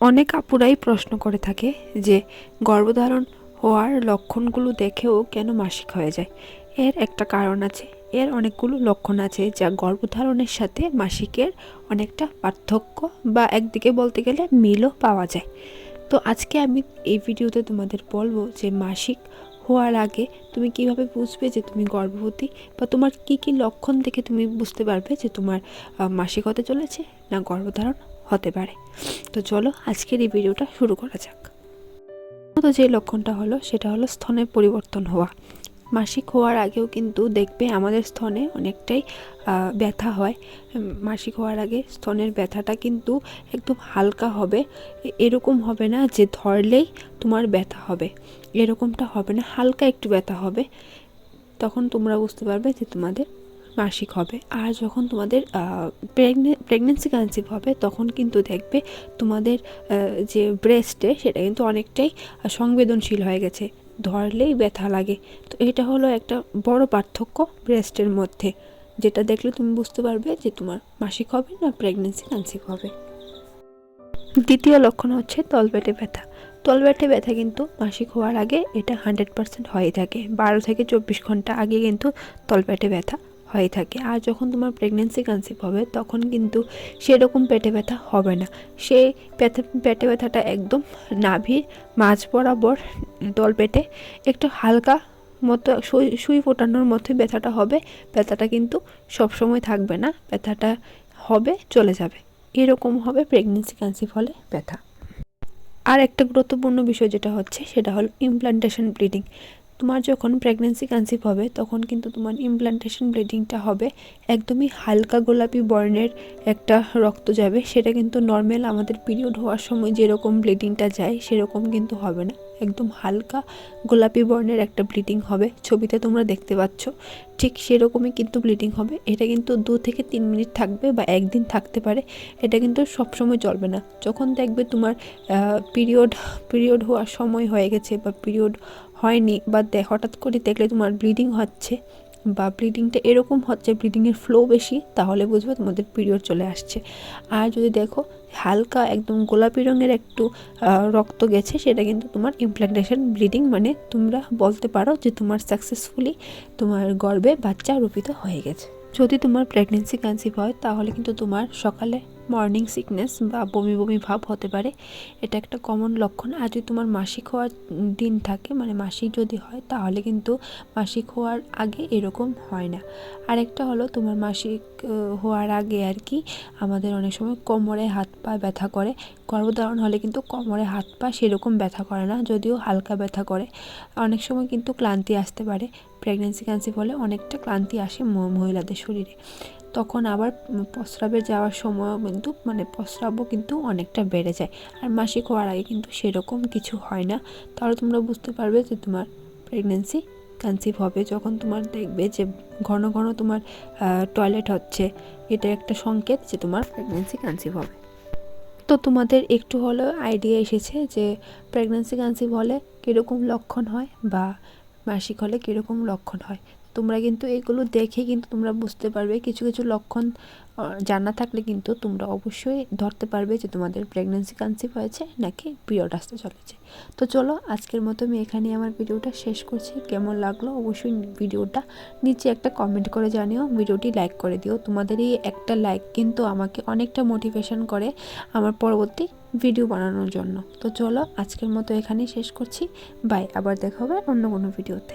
অনেক আপুরাই প্রশ্ন করে থাকে যে, গর্ভধারণ হওয়ার লক্ষণগুলো দেখেও কেন মাসিক হয়ে যায়? এর একটা কারণ আছে। এর অনেকগুলো লক্ষণ আছে যা গর্ভধারণের সাথে মাসিকের অনেকটা পার্থক্য বা একদিকে বলতে গেলে মিলও পাওয়া যায়। তো আজকে আমি এই ভিডিওতে তোমাদের বলব যে, মাসিক হওয়ার আগে তুমি কীভাবে বুঝবে যে তুমি গর্ভবতী বা তোমার কি কি লক্ষণ দেখে তুমি বুঝতে পারবে যে তোমার মাসিক হতে চলেছে না গর্ভধারণ হতে পারে। তো চলো আজকের এই ভিডিওটা শুরু করা যাক। তো যে লক্ষণটা হলো, সেটা হলো স্তনের পরিবর্তন হওয়া। মাসিক হওয়ার আগেও কিন্তু দেখবে আমাদের স্তনে অনেকটাই ব্যথা হয়। মাসিক হওয়ার আগে স্তনের ব্যথাটা কিন্তু একদম হালকা হবে। এরকম হবে না যে ধরলেই তোমার ব্যথা হবে। এরকমটা হবে না, হালকা একটু ব্যথা হবে। তখন তোমরা বুঝতে পারবে যে তোমাদের মাসিক হবে। আর যখন তোমাদের প্রেগনে প্রেগনেন্সি কনসিভ হবে, তখন কিন্তু দেখবে তোমাদের যে ব্রেস্টে সেটা কিন্তু অনেকটাই সংবেদনশীল হয়ে গেছে। ধরলেই ব্যথা লাগে। তো এটা হলো একটা বড় পার্থক্য ব্রেস্টের মধ্যে। যেটা দেখলে তুমি বুঝতে পারবে যে তোমার মাসিক হবে না প্রেগনেন্সি কনসিভ হবে। দ্বিতীয় লক্ষণ হচ্ছে তলপেটে ব্যথা। তলপেটে ব্যথা কিন্তু মাসিক হওয়ার আগে এটা হান্ড্রেড পার্সেন্ট হয়ে থাকে। বারো থেকে চব্বিশ ঘণ্টা আগে কিন্তু তলপেটে ব্যথা। হয়ে থাকে। আর যখন তোমার প্রেগনেন্সি কনসিভ হবে, তখন কিন্তু সেরকম পেটে ব্যথা হবে না। সেই পেটে পেটে ব্যথাটা একদম নাভির মাঝ বরাবর তলপেটে একটু হালকা মতো সুই ফোটানোর মতোই ব্যথাটা হবে। ব্যথাটা কিন্তু সবসময় থাকবে না। ব্যথাটা হবে, চলে যাবে। এরকম হবে প্রেগনেন্সি কনসিভ হলে ব্যথা। আর একটা গুরুত্বপূর্ণ বিষয় যেটা হচ্ছে, সেটা হলো ইমপ্লান্টেশন ব্লিডিং তোমার যখন প্রেগনেন্সি কনসিভ হবে, তখন কিন্তু তোমার ইমপ্লান্টেশন ব্লিডিংটা হবে। একদমই হালকা গোলাপি বর্ণের একটা রক্ত যাবে। সেটা কিন্তু নর্মাল আমাদের পিরিয়ড হওয়ার সময় যেরকম ব্লিডিংটা যায়, সেরকম কিন্তু হবে না। একদম হালকা গোলাপি বর্ণের একটা ব্লিডিং হবে। ছবিতে তোমরা দেখতে পাচ্ছ, ঠিক সেরকমই কিন্তু ব্লিডিং হবে। এটা কিন্তু দু থেকে তিন মিনিট থাকবে বা একদিন থাকতে পারে। এটা কিন্তু সবসময় চলবে না। যখন দেখবে তোমার পিরিয়ড পিরিয়ড হওয়ার সময় হয়ে গেছে বা পিরিয়ড হয়নি বা হঠাৎ করে দেখলে তোমার ব্লিডিং হচ্ছে বা ব্লিডিংটা এরকম হচ্ছে ব্লিডিংয়ের ফ্লো বেশি, তাহলে বুঝবে তোমাদের পিরিয়ড চলে আসছে। আর যদি দেখো, হালকা একদম গোলাপি রঙের একটু রক্ত গেছে, সেটা কিন্তু তোমার ইমপ্লান্টেশন ব্লিডিং মানে তোমরা বলতে পারো যে তোমার সাকসেসফুলি তোমার গর্ভে বাচ্চা রূপিত হয়ে গেছে। যদি তোমার প্রেগনেন্সি কনসিভ হয়, তাহলে কিন্তু তোমার সকালে মর্নিং সিকনেস বা বমি বমি ভাব হতে পারে। এটা একটা কমন লক্ষণ। আর যদি তোমার মাসিক হওয়ার দিন থাকে মানে মাসিক যদি হয়, তাহলে কিন্তু মাসিক হওয়ার আগে এরকম হয় না। আরেকটা হলো তোমার মাসিক হওয়ার আগে আর কি আমাদের অনেক সময় কোমরে হাত পা ব্যথা করে। গর্ভধারণ হলে কিন্তু কোমরে হাত পা সেরকম ব্যথা করে না, যদিও হালকা ব্যথা করে। অনেক সময় কিন্তু ক্লান্তি আসতে পারে। প্রেগনেন্সি কনসিভ হলে অনেকটা ক্লান্তি আসে মহিলাদের শরীরে। তখন আবার প্রস্রাবে যাওয়ার সময়ও কিন্তু মানে প্রস্রাবও কিন্তু অনেকটা বেড়ে যায়। আর মাসিক হওয়ার আগে কিন্তু সেরকম কিছু হয় না। তাহলে তোমরা বুঝতে পারবে যে তোমার প্রেগনেন্সি কনসিভ হবে। যখন তোমার দেখবে যে ঘন ঘন তোমার টয়লেট হচ্ছে, এটা একটা সংকেত যে তোমার প্রেগনেন্সি কনসিভ হবে। তো তোমাদের একটু হলেও আইডিয়া এসেছে যে প্রেগনেন্সি কনসিভ হলে কীরকম লক্ষণ হয় বা মাসিক হলে কীরকম লক্ষণ হয়। তোমরা কিন্তু এগুলো দেখে কিন্তু তোমরা বুঝতে পারবে। কিছু কিছু লক্ষণ জানা থাকলে কিন্তু তোমরা অবশ্যই ধরতে পারবে যে তোমাদের প্রেগনেন্সি কনসিভ হয়েছে নাকি পিরিয়ড আসতে চলেছে। তো চলো, আজকের মতো আমি এখানে আমার ভিডিওটা শেষ করছি। কেমন লাগল অবশ্যই ভিডিওটা নিচে একটা কমেন্ট করে জানিও। ভিডিওটি লাইক করে দিও। তোমাদের এই একটা লাইক কিন্তু আমাকে অনেকটা মোটিভেশন করে আমার পরবর্তী ভিডিও বানানোর জন্য। তো চলো, আজকের মতো এখানেই শেষ করছি। বাই আবার দেখা হবে অন্য কোনো ভিডিওতে